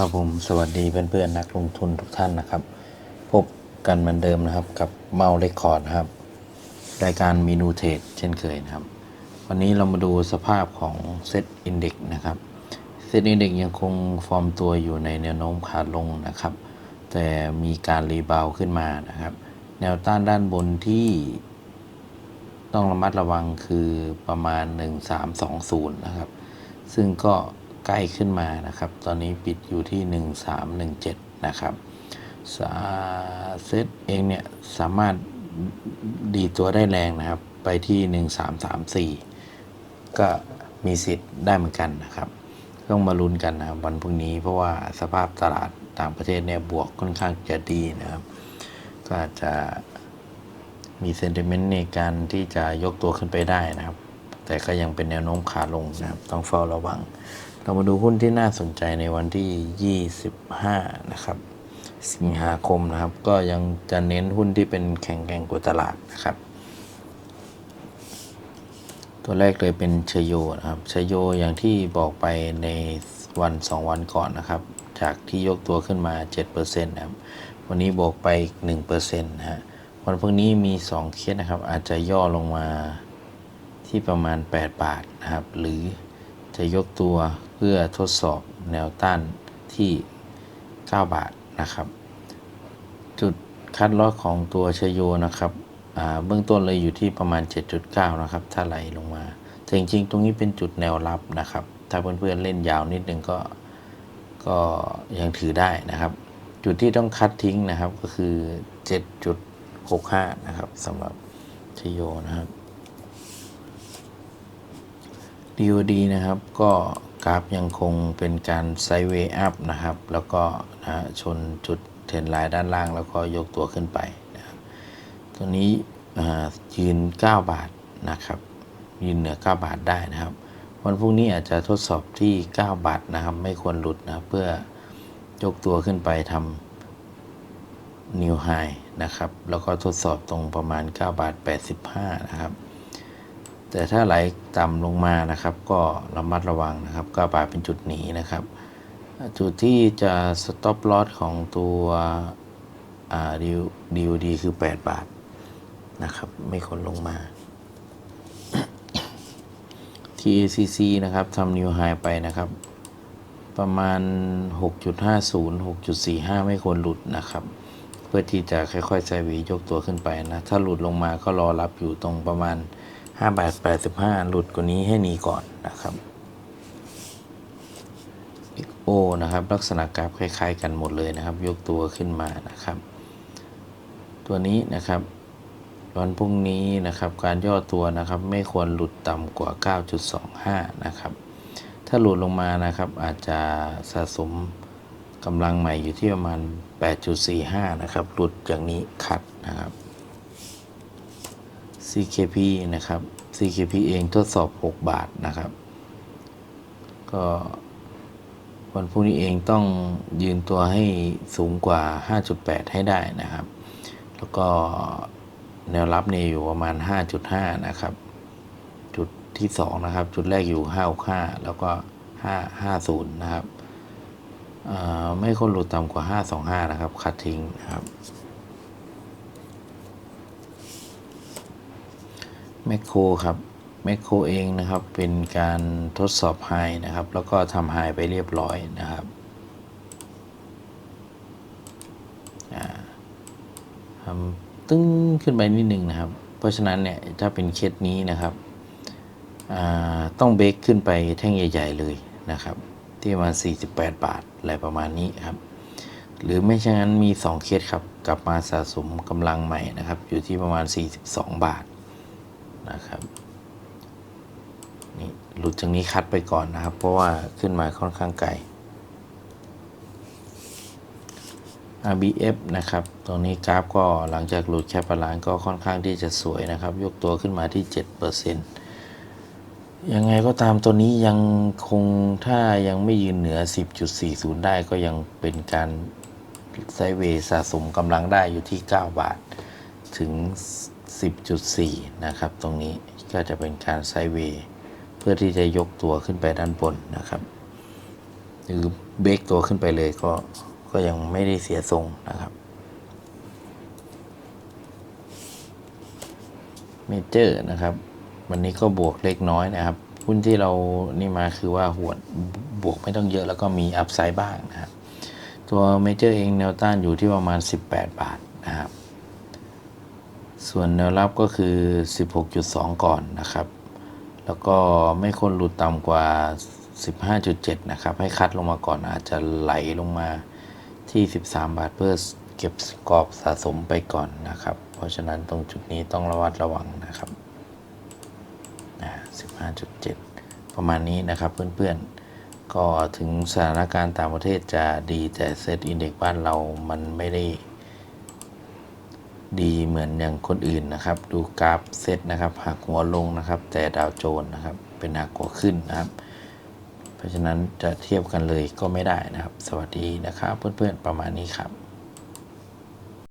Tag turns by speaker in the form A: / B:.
A: ครับผมสวัสดีเพื่อนๆนักลงทุนทุกท่านนะครับ พบกันเหมือนเดิมนะครับกับเมาเลคคอร์ดครับรายการมีนูเทดเช่นเคยนะครับ วันนี้เรามาดูสภาพของเซตอินเด็กนะครับเซตอินเด็กยังคงฟอร์มตัวอยู่ในแนวโน้มขาลงนะครับ แต่มีการรีบาวขึ้นมานะครับ แนวต้านด้านบนที่ต้องระมัดระวังคือประมาณ 1320 นะครับ ซึ่งก็ ใกล้ขึ้นมานะครับ ตอนนี้ปิดอยู่ที่ 1317 นะครับสาเซตเองเนี่ยสามารถดีตัวได้แรงนะครับ ไปที่ 1334 ก็มีสิทธิ์ได้เหมือนกันนะครับต้องมาลุ้นกันนะครับวันพรุ่งนี้เพราะว่าสภาพตลาดต่างประเทศเนี่ยบวกค่อนข้างจะดีนะครับ ก็จจะมีเซนติเมนต์ในการที่จะยกตัวขึ้นไปได้นะครับ แต่ก็ยังเป็นแนวโน้มขาลงนะครับ ต้องเฝ้าระวัง เรามาดูหุ้นที่น่าสนใจในวันที่ 25 นะครับ สิงหาคมนะครับ ก็ยังจะเน้นหุ้นที่เป็นแข่งแกร่งกว่าตลาดนะครับ ตัวแรกเลยเป็นชโยนะครับชโยอย่างที่บอกไปในวัน 2 วันก่อนนะครับ จากที่ยกตัวขึ้นมา 7%นะครับ วันนี้บวกไปอีก1%นะฮะวันพรุ่งนี้มี 2 เคสนะครับ อาจจะย่อลงมา ที่ประมาณ 8 บาทนะครับ หรือจะยกตัวเพื่อทดสอบแนวต้านที่ 9 บาทนะครับ จุดคัดลอสของตัวชโยนะครับอ่าเบื้องต้นเลยอยู่ที่ประมาณ 7.9 นะครับ ถ้าไหลลงมาแต่จริงๆ ตรงนี้เป็นจุดแนวรับนะครับ ถ้าเพื่อนๆเล่นยาวนิดนึงก็ก็ยังถือได้นะครับ จุดที่ต้องคัดทิ้งนะครับก็คือ 7.65 นะครับสำหรับชโยนะครับ DOD นะครับก็กราฟยังคงเป็นการไซด์เวย์อัพนะครับ แล้วก็นะชนจุดเทรนไลน์ด้านล่างแล้วก็ยกตัวขึ้นไปนะครับตัวนี้ยืน 9 บาทนะครับยืนเหนือ 9 บาทได้นะครับ วันพรุ่งนี้อาจจะทดสอบที่ 9 บาทนะครับ ไม่ควรหลุดนะเพื่อยกตัวขึ้นไปทำนิวไฮนะครับ แล้วก็ทดสอบตรงประมาณ 9 บาท 85 นะครับ แต่ถ้าไหลต่ำลงมานะครับ ก็ระมัดระวังนะครับก็บาทเป็นจุดหนีนะครับ จุดที่จะสต็อปลอสของตัวดิวดิวดีคือ 8 บาทนะครับ ไม่ควรลงมา TACC นะครับทำนิวไฮไปนะครับ ประมาณ 6.50 6.45 ไม่ควรหลุดนะครับ เพื่อที่จะค่อยๆไซวียกตัวขึ้นไปนะ ถ้าหลุดลงมาก็รอรับอยู่ตรงประมาณ 5บาท85 หลุดกว่านี้ให้หนีก่อนนะครับ XO นะครับ ลักษณะกราฟคล้าย ๆ กันหมดเลยนะครับ ยกตัวขึ้นมานะครับ ตัวนี้นะครับ วันพรุ่งนี้นะครับ การย่อตัวนะครับ ไม่ควรหลุดต่ำกว่า 9.25 นะครับ ถ้าหลุดลงมานะครับ อาจจะสะสมกำลังใหม่อยู่ที่ประมาณ 8.45 นะครับ หลุดอย่างนี้ขัดนะครับ CKP นะครับ CKP เองทดสอบ 6 บาทนะครับ ก็วันพรุ่งนี้เองต้องยืนตัวให้สูงกว่า 5.8 ให้ได้นะครับ แล้วก็แนวรับเนี่ยอยู่ประมาณ 5.5 นะครับ จุดที่ 2 นะครับ จุดแรกอยู่ 565 แล้วก็ 550 นะครับไม่ควรหลุดต่ำกว่า 525 นะครับ คัดทิ้งนะครับ แมคโครครับแมคโครเองนะครับเป็นการทดสอบไฮนะครับ แล้วก็ทำไฮไปเรียบร้อยนะครับทำตึ้งขึ้นไปนิดนึงนะครับ เพราะฉะนั้นเนี่ยถ้าเป็นเคสนี้นะครับต้องเบรกขึ้นไปแท่งใหญ่ ๆ เลยนะครับ ที่ประมาณ 48 บาทอะไรประมาณนี้ครับ หรือไม่ใช่นั้นมี 2 เคสครับ กลับมาสะสมกำลังใหม่นะครับ อยู่ที่ประมาณ 42 บาท นะครับนี่หลุดจากนี้คัดไปก่อนนะครับ เพราะว่าขึ้นมาค่อนข้างไกล RBF นะครับ ตรงนี้กราฟก็หลังจากหลุดแคปลานก็ค่อนข้างที่จะสวยนะครับ ยกตัวขึ้นมาที่ 7%ยังไงก็ตามตัวนี้ยังคงถ้ายังไม่ยืนเหนือ 10.40 ได้ก็ยังเป็นการไซเวสะสมกำลังได้อยู่ที่ 9 บาทถึง 10.4 นะครับ ตรงนี้ก็จะเป็นการไซด์เวย์เพื่อที่จะยกตัวขึ้นไปด้านบนนะครับ หรือเบรกตัวขึ้นไปเลยก็ก็ยังไม่ได้เสียทรงนะครับเมเจอร์นะครับ วันนี้ก็บวกเล็กน้อยนะครับหุ้นที่เรานี่มาคือว่าหวดบวกไม่ต้องเยอะแล้วก็มีอัพไซด์บ้างนะครับ ตัวเมเจอร์เองแนวต้านอยู่ที่ประมาณ 18 บาทนะครับ ส่วนแนวรับก็คือ 16.2 ก่อนนะครับ แล้วก็ไม่ควรหลุดต่ำกว่า 15.7 นะครับ ให้คัดลงมาก่อนอาจจะไหลลงมาที่ 13 บาทเพื่อเก็บกรอบสะสมไปก่อนนะครับ เพราะฉะนั้นตรงจุดนี้ต้องระวัดระวังนะครับ15.7 ประมาณนี้นะครับเพื่อนๆ ก็ถึงสถานการณ์ต่างประเทศจะดีแต่เซตอินเด็กบ้านเรามันไม่ได้ ดีเหมือนอย่างคนอื่นนะครับ ดูกราฟเซตนะครับหักหัวลงนะครับ แต่ดาวโจนส์นะครับ เป็นหักหัวขึ้นนะครับ เพราะฉะนั้นจะเทียบกันเลยก็ไม่ได้นะครับ สวัสดีนะครับ เพื่อนๆประมาณนี้ครับ